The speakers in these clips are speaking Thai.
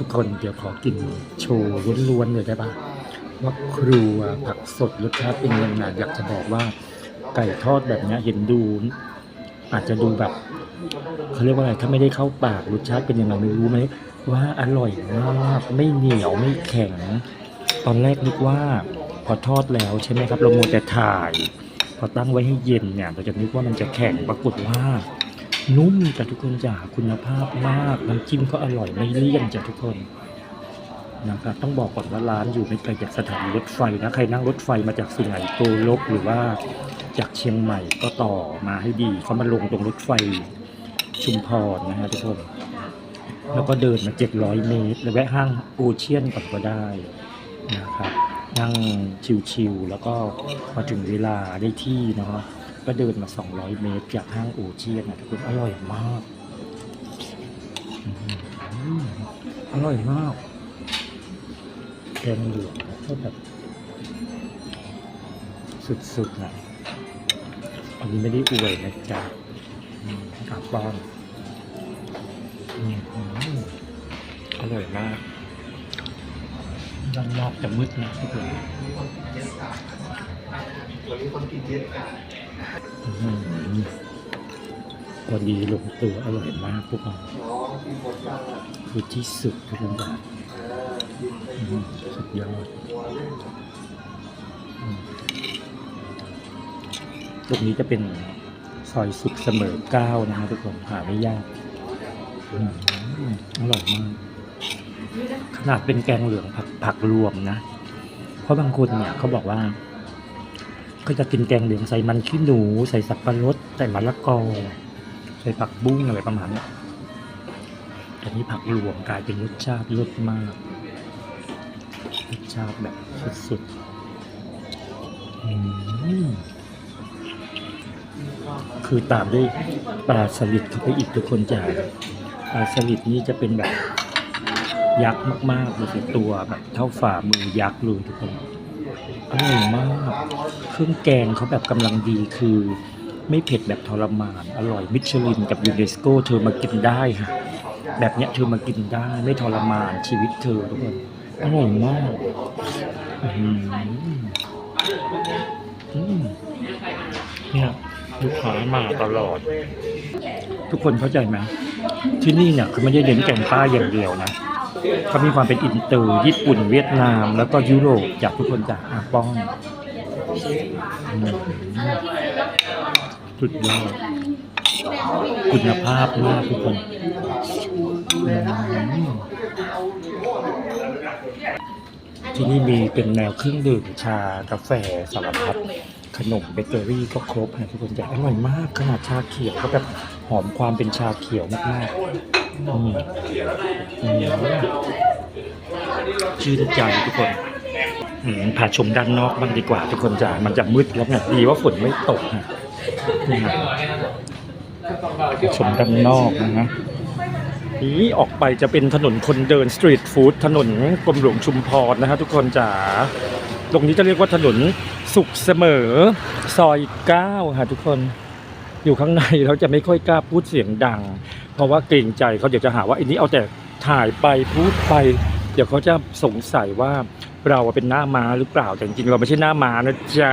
ทุกคนเดี๋ยวขอกินโชว์ล้วนๆเลยได้ปะว่าครัวผักสดรสชาติเป็นยังไงอยากจะบอกว่าไก่ทอดแบบเนี้ยเห็นดู อาจจะดูแบบเขาเรียกว่าอะไรถ้าไม่ได้เข้าปากรสชาติเป็นยังไงไม่รู้ไหมว่าอร่อยมากไม่เหนียวไม่แข็ง ตอนแรกนึกว่า พอทอดแล้วใช่ไหมครับ เราโมวแต่ถ่าย พอตั้งไว้ให้เย็นเนี่ยเราจะนึกว่ามันจะแข็งปรากฏว่า นุ่มจ้ะทุกคนจ้ะคุณภาพมากน้ำจิ้มก็อร่อยไม่เลี่ยนจ้ะทุกคนนะครับต้องบอกก่อนว่าร้านอยู่ไม่ไกลจากสถานีรถไฟนะใครนั่งรถไฟมาจากสุไหงโกลกหรือว่าจากเชียงใหม่ก็ต่อมาให้ดีเขามาลงตรงรถไฟชุมพรนะฮะทุกคน แล้วก็เดินมา700เมตร แล้วแวะห้างโอเชียนก่อนก็ได้นะครับนั่งชิวๆแล้วก็พอถึงเวลาได้ที่เนาะ ก็เดินมา 200 เมตร จากห้างโอเชียนนะทุกคนอร่อยมาก อร่อยมากแกงเหลืองก็แบบ สุดๆนะอันนี้ไม่ได้อวยนะจ๊ะอืมอาป้อนอื้อหืออร่อยมากด้านนอกจะมืดนะทุกคน อื้อหือพอดีลงตัวอร่อยมากพวกเราคือที่สุดทุกคนบบอื้อหือสุดยอดอืมตรงนี้จะเป็นซอยสุขเสมอเก้านะฮะทุกคนหาไม่ยากอื้อหืออร่อยมาก ขนาดเป็นแกงเหลืองผักผักรวมนะ เพราะบางคนเนี่ยเขาบอกว่า ก็จะกินแกงเหลืองใส่มันขี้หนู ใส่สับปะรดใส่มะละกอใส่ผักบุ้งอะไรประมาณนี้แต่นี้ผักรวมกลายเป็นรสชาติรสมากรสชาติแบบสุดๆคือตามด้วยปลาสลิดเข้าไปอีกทุกคนจะปลาสลิดนี่จะเป็นแบบยักษ์มากๆเลยตัวแบบเท่าฝ่ามือยักษ์เลยทุกคน อร่อยมาก เครื่องแกงเขาแบบกำลังดีคือ ไม่เผ็ดแบบทรมาน อร่อยมิชลินกับยูเนสโกเธอมากินได้ค่ะ แบบเนี้ยเธอมากินได้ไม่ทรมานชีวิตเธอทุกคนอร่อยมากอื้อหืออืมเนี่ยลูกค้ามาตลอด ทุกคนเข้าใจไหมที่นี่เนี่ยคือไม่ได้เน้นแกงใต้อย่างเดียวนะ เขามีความเป็นอินเตอร์ญี่ปุ่นเวียดนาม แล้วก็ยุโรปจากทุกคนจากอาป้องอืมสุดยอดคุณภาพมากทุกคนอืมที่นี่มีเป็นแนวเครื่องดื่มชากาแฟสารพัดขนมเบเกอรี่ก็ครบนะทุกคนจะอร่อยมากขนาดชาเขียวก็แบบหอมความเป็นชาเขียวมากๆ ชื่นใจทุกคนพาชมด้านนอกบ้างดีกว่าทุกคนจ๋ามันจะมืดแล้วไงดีว่าฝนไม่ตกนะนี่ฮะชมด้านนอกนะฮะนี้ออกไปจะเป็นถนนคนเดินสตรีทฟู้ดถนนกรมหลวงชุมพรนะฮะทุกคนจ๋าตรงนี้จะเรียกว่าถนนสุขเสมอซอยเก้าค่ะทุกคน อยู่ข้างในเราจะไม่ค่อยกล้าพูดเสียงดัง เพราะว่าเกรงใจเขาเดี๋ยวจะหาว่าอันนี้เอาแต่ถ่ายไปพูดไป เดี๋ยวเขาจะสงสัยว่าเราเป็นหน้าม้าหรือเปล่าแต่จริงเราไม่ใช่หน้าม้านะจ๊ะ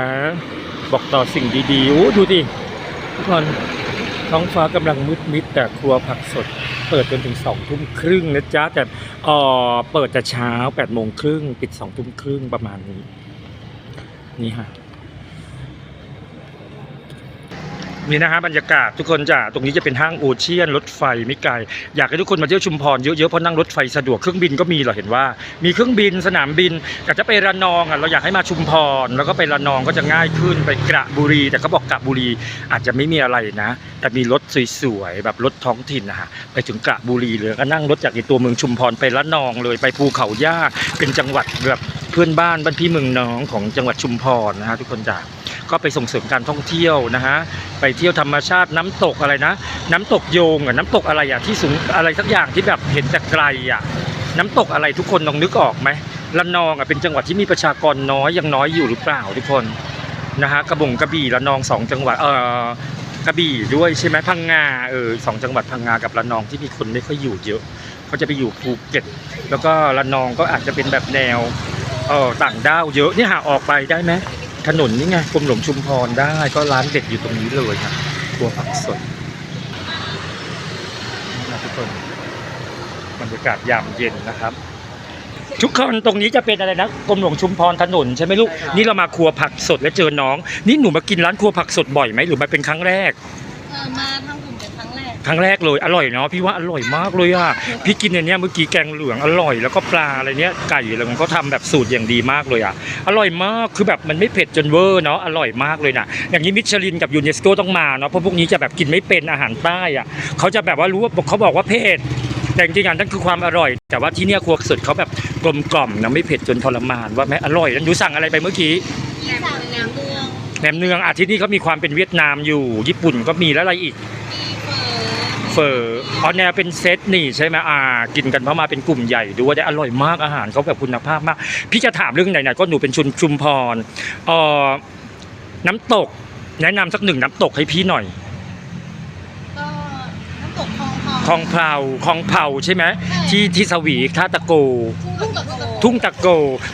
บอกต่อสิ่งดีๆโอ้ดูดิทุกคนท้องฟ้ากำลังมืดมิดแต่ครัวผักสด เปิดจนถึงสองทุ่มครึ่งนะจ๊ะแต่เออเปิดแต่เช้าแปดโมงครึ่งปิดสองทุ่มครึ่งประมาณนี้ นี่ฮะ นี่นะฮะบรรยากาศทุกคนจ้ะตรงนี้จะเป็นห้างโอเชียนรถไฟไม่ไกล อยากให้ทุกคนมาเที่ยวชุมพรเยอะๆเพราะนั่งรถไฟสะดวกเครื่องบินก็มีเราเห็นว่า มีเครื่องบินสนามบินแต่จะไประนองอะเราอยากให้มาชุมพร แล้วก็ไประนองก็จะง่ายขึ้นไปกระบุรี แต่เขาบอกกระบุรีอาจจะไม่มีอะไรนะ แต่มีรถสวยๆแบบรถท้องถิ่นนะฮะไปถึงกระบุรีเลยก็นั่งรถจากในตัวเมืองชุมพรไประนองเลยไปภูเขาย่าเป็นจังหวัดแบบเพื่อนบ้านบ้านพี่เมืองน้องของจังหวัดชุมพรนะฮะทุกคนจ้ะ ก็ไปส่งเสริมการท่องเที่ยวนะฮะไปเที่ยวธรรมชาติน้ำตกอะไรนะ น้ำตกโยงอะน้ำตกอะไรอะที่สูงอะไรสักอย่างที่แบบเห็นจากไกลอะน้ำตกอะไรทุกคนลองนึกออกไหมละนองอะเป็นจังหวัดที่มีประชากรน้อยยังน้อยอยู่หรือเปล่าทุกคนนะฮะกระบงกระบี่ละนองสองจังหวัดเออกระบี่ด้วยใช่ไหมพังงาเออสองจังหวัดพังงากับละนองที่มีคนไม่ค่อยอยู่เยอะเขาจะไปอยู่ภูเก็ต แล้วก็ระนองก็อาจจะเป็นแบบแนวเออต่างด้าวเยอะนี่หาออกไปได้ไหม ถนนนี่ไงกรมหลวงชุมพรได้ ก็ร้านเด็ดอยู่ตรงนี้เลยค่ะบัวผักสดนี่นะทุกคนบรรยากาศยามเย็นนะครับ ทุกคนตรงนี้จะเป็นอะไรนะกรมหลวงชุมพรถนนใช่ไหมลูก นี่เรามาครัวผักสดแล้วเจอน้อง นี่หนูมากินร้านครัวผักสดบ่อยไหมหรือมาเป็นครั้งแรก เออมาทำกลุ่มเป็น ครั้งแรกครั้งแรกเลยอร่อยเนาะพี่ว่าอร่อยมากเลยอะพี่กินในเนี้ยเมื่อกี้แกงเหลืองอร่อยแล้วก็ปลาอะไรเนี้ยไก่อะไรมันก็ทำแบบสูตรอย่างดีมากเลยอะอร่อยมากคือแบบมันไม่เผ็ดจนเวอร์เนาะอร่อยมากเลยนะอย่างนี้มิชลินกับยูเนสโกต้องมาเนาะเพราะพวกนี้จะแบบกินไม่เป็นอาหารใต้อะเขาจะแบบว่ารู้ว่าเขาบอกว่าเผ็ดแต่จริงๆอะนั่นคือความอร่อย แต่ว่าที่เนี่ยครัวสดเขาแบบกลมกล่อมนะไม่เผ็ดจนทรมานว่าแม่อร่อยแล้วหนูสั่งอะไรไปเมื่อกี้แหนมแหนมเนืองแหนมเนืองอาที่นี่เขามีความเป็นเวียดนามอยู่ ญี่ปุ่นก็มีแล้วอะไรอีกมี เฟอเฟอร์เอาแนวเป็นเซตนี่ใช่ไหมอ่า กินกันเพราะมาเป็นกลุ่มใหญ่ด้วยได้อร่อยมากอาหารเขาแบบคุณภาพมาก พี่จะถามเรื่องไหนๆก็หนูเป็นชุมชุมพรเอ่อน้ำตก แนะนำสักหนึ่งน้ำตกให้พี่หน่อย ก็น้ำตกคลองทองคลองเพลาคลองเผาใช่ไหมที่ที่สวีท่าตะโก ทุ่งตะโกทุ่งตะโก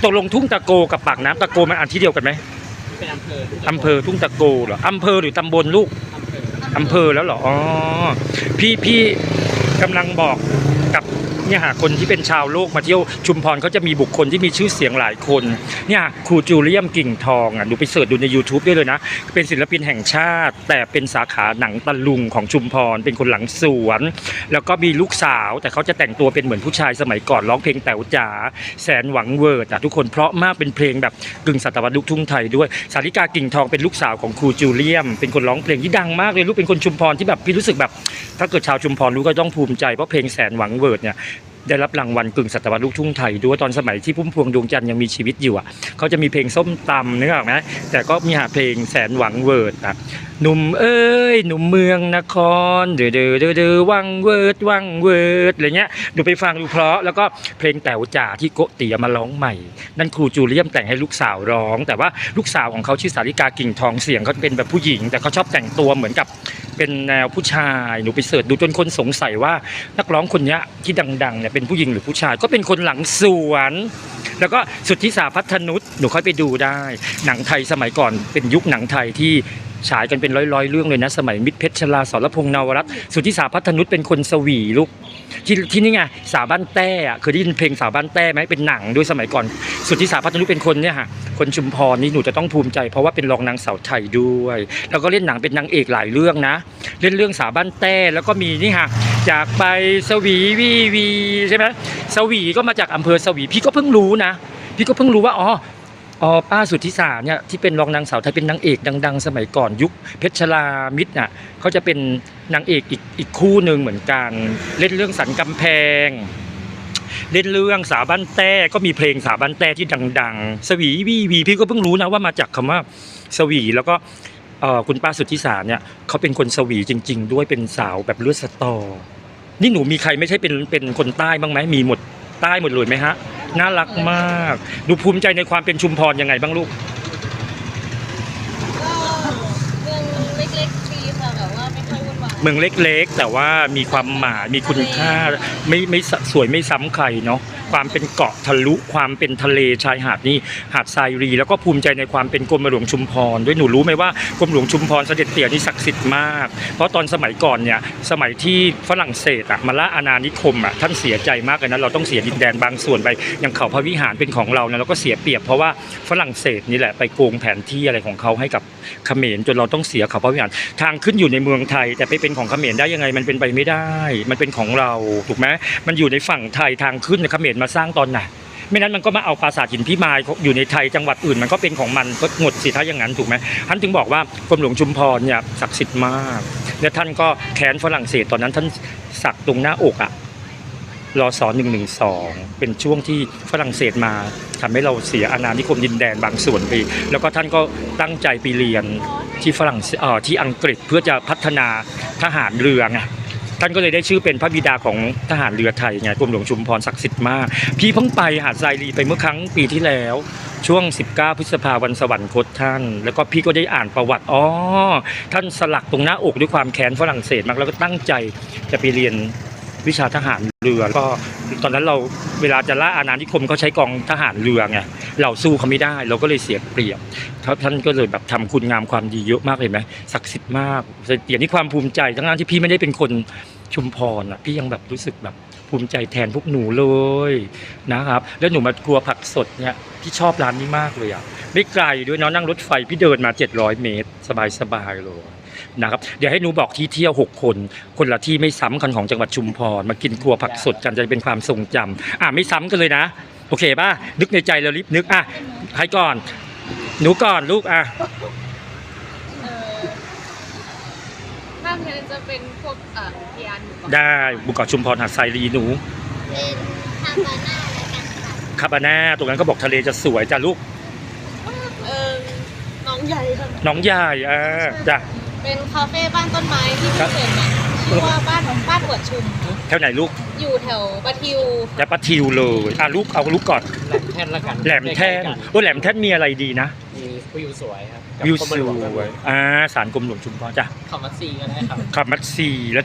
ตกลงทุ่งตะโกกับปากน้ำตะโกมันอันที่เดียวกันไหมเป็นอำเภออำเภอทุ่งตะโกเหรออำเภอหรือตำบลลูกอำเภ อำเภอแล้วเหรออ๋อพี่พี่กำลังบอก เนี่ยหาคนที่เป็นชาวโลกมาเที่ยวชุมพรเขาจะมีบุคคลที่มีชื่อเสียงหลายคนเนี่ยครูจูเลียมกิ่งทองอะดูไปเสิร์ชดูใน YouTube ได้เลยนะ เป็นศิลปินแห่งชาติ แต่เป็นสาขาหนังตะลุงของชุมพร เป็นคนหลังสวน แล้วก็มีลูกสาว แต่เขาจะแต่งตัวเป็นเหมือนผู้ชายสมัยก่อนร้องเพลงแต๋วจ๋าแสนหวังเวิร์ดอะทุกคนเพราะมากเป็นเพลงแบบกึ่งศตวรรษลูกทุ่งไทยด้วยสาริกากิ่งทองเป็นลูกสาวของครูจูเลียม เป็นคนร้องเพลงที่ดังมากเลยลูกเป็นคนชุมพรที่แบบพี่รู้สึกแบบ ถ้าเกิดชาวชุมพรรู้ก็ต้องภูมิใจเพราะเพลงแสนหวังเวิร์ดเนี่ย ได้รับรางวัลกึ่งศตวรรษลูกทุ่งไทยด้วยตอนสมัยที่พุ่มพวงดวงจันทร์ยังมีชีวิตอยู่อะเขาจะมีเพลงส้มตำนึกออกไหมแต่ก็มีหาเพลงแสนหวังเวิร์ดอะหนุ่มเอ้ยหนุ่มเมืองนครเดือเดือเดือดวังเวิร์ดวังเวิร์ดอะไรเงี้ยดูไปฟังดูเพราะแล้วก็เพลงแต๋วจ่าที่โกติมาร้องใหม่ นั่นครูจูเลียมแต่งให้ลูกสาวร้อง แต่ว่าลูกสาวของเขาชื่อสาริกากิ่งทองเสียงเขาเป็นแบบผู้หญิง แต่เขาชอบแต่งตัวเหมือนกับ เป็นแนวผู้ชายหนูไปเสิร์ชดูจนคนสงสัยว่า นักร้องคนเนี้ยที่ดังๆเนี่ยเป็นผู้หญิงหรือผู้ชาย ก็เป็นคนหลังสวน แล้วก็สุทธิสาพัฒนุษหนูค่อยไปดูได้ หนังไทยสมัยก่อนเป็นยุคหนังไทยที่ ฉายกันเป็นร้อยๆเรื่องเลยนะ สมัยมิตรเพชรชลาสรพงษ์นวรัตน์สุทธิสาพัฒนุษเป็นคนสวีลูกที่ที่นี่ไงสาวบ้านแต้อะเคยได้ยินเพลงสาวบ้านแต้ไหมเป็นหนังด้วยสมัยก่อน สุทธิสาพัฒนุเป็นคนเนี่ยฮะคนชุมพรนี่หนูจะต้องภูมิใจ เพราะว่าเป็นรองนางสาวไทยด้วย แล้วก็เล่นหนังเป็นนางเอกหลายเรื่องนะ เล่นเรื่องสาวบ้านแต้แล้วก็มีนี่ฮะจากไปสวีวีวีใช่ไหมสวีก็มาจากอำเภอสวีพี่ก็เพิ่งรู้นะ พี่ก็เพิ่งรู้ว่าอ๋อ อ๋อป้าสุทธิสาเนี่ยที่เป็นรองนางสาวไทยเป็นนางเอกดัง ๆ สมัยก่อนยุคเพชรลามิตรน่ะเขาจะเป็นนางเอกอีกอีกคู่หนึ่งเหมือนกัน เล่นเรื่องสันกำแพง เล่นเรื่องสาวบ้านแต้ก็มีเพลงสาวบ้านแต้ที่ดัง ๆ สวีวีวีพี่ก็เพิ่งรู้นะว่ามาจากคำว่าสวีแล้วก็คุณป้าสุทธิสาเนี่ยเขาเป็นคนสวีจริง ๆ ด้วยเป็นสาวแบบเลือดสตอ นี่หนูมีใครไม่ใช่เป็นเป็นคนใต้บ้างไหมมีหมดใต้หมดเลยไหมฮะ น่ารักมาก ดูภูมิใจในความเป็นชุมพรยังไงบ้างลูกเมืองเล็กๆดีค่ะแบบว่าไม่ค่อยวุ่นวาย เมืองเล็กๆ แต่ว่ามีความหมายมีคุณค่าไม่ไม่สสวยไม่ซ้ำใครเนาะความเป็นเกาะทะลุความเป็นทะเลชายหาดนี่หาดทรายรี แล้วก็ภูมิใจในความเป็นกรมหลวงชุมพร ด้วยหนูรู้ไหมว่ากรมหลวงชุมพรเสด็จเตี่ยนี่ศักดิ์สิทธิ์มาก เพราะตอนสมัยก่อนเนี่ยสมัยที่ฝรั่งเศสอะมาล่าอาณานิคมอะท่านเสียใจมากเลยนะเราต้องเสียดินแดนบางส่วนไปอย่างเขาพระวิหารเป็นของเรานะเราก็เสียเปรียบเพราะว่าฝรั่งเศสนี่แหละไปโกงแผนที่อะไรของเขาให้กับเขมรจนเราต้องเสียเขาพระวิหารทางขึ้นอยู่ในเมืองไทยแต่ไปเป็นของเขมรได้ยังไงมันเป็นไปไม่ได้ มันเป็นของเราถูกไหมมันอยู่ในฝั่งไทยทางขึ้นเขมรมาสร้างตอนไหนไม่นั้นมันก็มาเอาปราสาทหินพิมายอยู่ในไทยจังหวัดอื่น มันก็เป็นของมันก็หมดสิถ้าอย่างนั้นถูกไหมท่านถึงบอกว่ากรมหลวงชุมพรเนี่ยศักดิ์สิทธิ์มาก และท่านก็แค้นฝรั่งเศสตอนนั้นท่านสักตรงหน้าอกอะ รอสอนึ่งหนึ่งสองเป็นช่วงที่ฝรั่งเศสมาทำให้เราเสียอาณานิคมดินแดนบางส่วนไป แล้วก็ท่านก็ตั้งใจไปเรียนที่ฝรั่งเศสเอ่อที่อังกฤษเพื่อจะพัฒนาทหารเรือไงท่านก็เลยได้ชื่อเป็นพระบิดาของทหารเรือไทยไงกรมหลวงชุมพรศักดิ์สิทธิ์มาก พี่เพิ่งไปหาดทรายรีไปเมื่อครั้งปีที่แล้ว ช่วง 19 พฤษภาวันสวรรคตท่าน แล้วก็พี่ก็ได้อ่านประวัติอ๋อท่านสลักตรงหน้าอกด้วยความแค้นฝรั่งเศสมากแล้วก็ตั้งใจจะไปเรียน วิชาทหารเรือก็ตอนนั้นเราเวลาจะล่าอาณานิคมเขาใช้กองทหารเรือไงเราสู้เขาไม่ได้ เราก็เลยเสียเปรียบท่านก็เลยแบบทำคุณงามความดีเยอะมากเลยไหมศักดิ์สิทธิ์มากอย่างนี้ความภูมิใจทั้งนั้นที่พี่ไม่ได้เป็นคนชุมพรอะพี่ยังแบบรู้สึกแบบภูมิใจแทนพวกหนูเลยนะครับ แล้วหนูมากลัวผักสดเนี่ยพี่ชอบร้านนี้มากเลยอะไม่ไกลด้วยเนาะนั่งรถไฟพี่เดินมา 700 เมตร สบายๆเลย นะครับเดี๋ยวให้หนูบอกที่เที่ยว 6 คน คนละที่ไม่ซ้ำกันของจังหวัดชุมพรมากินครัวผักสดกันจะเป็นความทรงจำอะไม่ซ้ำกันเลยนะ โอเคป่ะนึกในใจเรารีบนึกอะใครก่อน หนูก่อนลูกอะ เออถ้าเพนจะเป็นพวกเอ่อพยานหมู่เกาะได้บุกเกาะชุมพรหาดทรายรีหนูเป็นฮาวาน่าแล้วกันค่ะคาบาน่าตรงนั้นก็บอกทะเลจะสวยจ้ะลูกเออน้องใหญ่ค่ะ น้องใหญ่อะจ้ะ เป็นคาเฟ่บ้านต้นไม้ที่พิเศษนะชื่อว่าบ้านบ้านหัวชุม แถวไหนลูกอยู่แถวปะทิวแล้ปะทิวเลยอะลูกเอาลูกก่อนแหลมแท่นละกันแหลมแท่นใกล้ๆกัโอ้แหลมแท่นมีอะไรดีนะมีวิวสวยครับกับวิวกรมสหลงวยอ่าสารกรมหลวงชุมพรจ้ะคำมัดซีก็ได้ครับขับมัดซีแล้ว